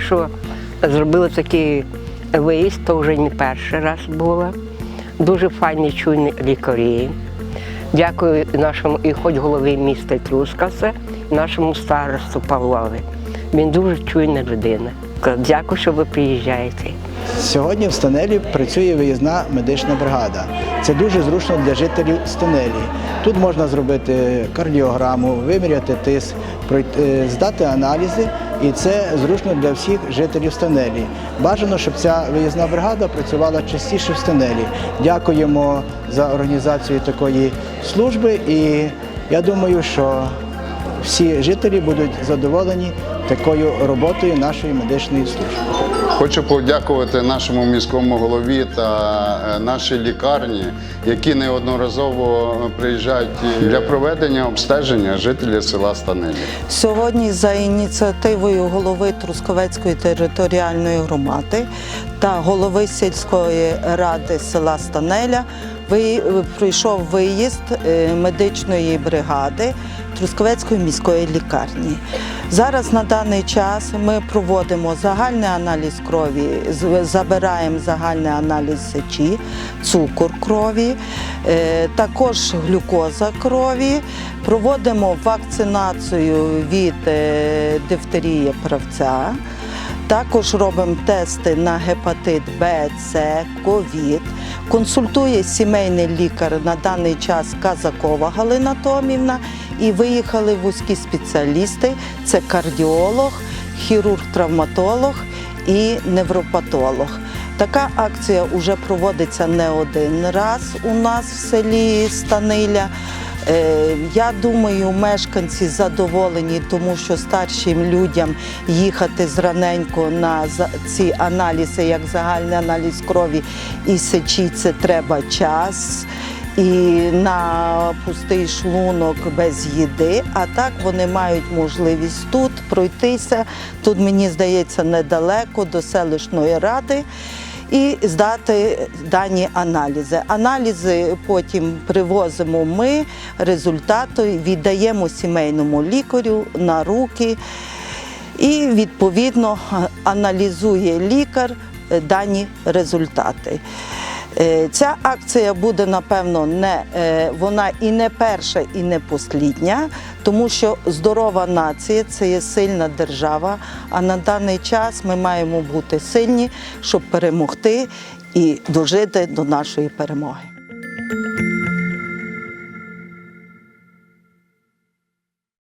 що зробили такий виїзд, то вже не перший раз було. Дуже файні чуйні лікарі. Дякую нашому і хоч голові міста Трускавця, нашому старосту Павлові. Він дуже чуйна людина. Дякую, що ви приїжджаєте. Сьогодні в Станелі працює виїзна медична бригада. Це дуже зручно для жителів Станелі. Тут можна зробити кардіограму, виміряти тиск, пройти- здати аналізи, і це зручно для всіх жителів Станелі. Бажано, щоб ця виїзна бригада працювала частіше в Станелі. Дякуємо за організацію такої служби, і я думаю, що всі жителі будуть задоволені такою роботою нашої медичної служби. Хочу подякувати нашому міському голові та е, нашій лікарні, які неодноразово приїжджають для проведення обстеження жителів села Станелі. Сьогодні за ініціативою голови Трускавецької територіальної громади та голови сільської ради села Станеля ви- пройшов виїзд е, медичної бригади Трускавецької міської лікарні. Зараз на даний час ми проводимо загальний аналіз крові, забираємо загальний аналіз сечі, цукор крові, е, також глюкоза крові. Проводимо вакцинацію від е, дифтерії правця. Також робимо тести на гепатит Б, С, ковід. Консультує сімейний лікар на даний час Казакова Галина Томівна і виїхали вузькі спеціалісти: це кардіолог, хірург-травматолог і невропатолог. Така акція вже проводиться не один раз у нас в селі Станиля. Е, Я думаю, мешканці задоволені, тому що старшим людям їхати зраненько на ці аналізи, як загальний аналіз крові і сечі, це треба час. І на пустий шлунок без їди, а так вони мають можливість тут пройтися. Тут мені здається недалеко до селищної ради і здати дані аналізи. Аналізи потім привозимо ми, результати віддаємо сімейному лікарю на руки. І відповідно аналізує лікар е, дані результати. Е, Ця акція буде, напевно, не е, вона і не перша, і не послідня, тому що здорова нація це є сильна держава. А на даний час ми маємо бути сильні, щоб перемогти і дожити до нашої перемоги.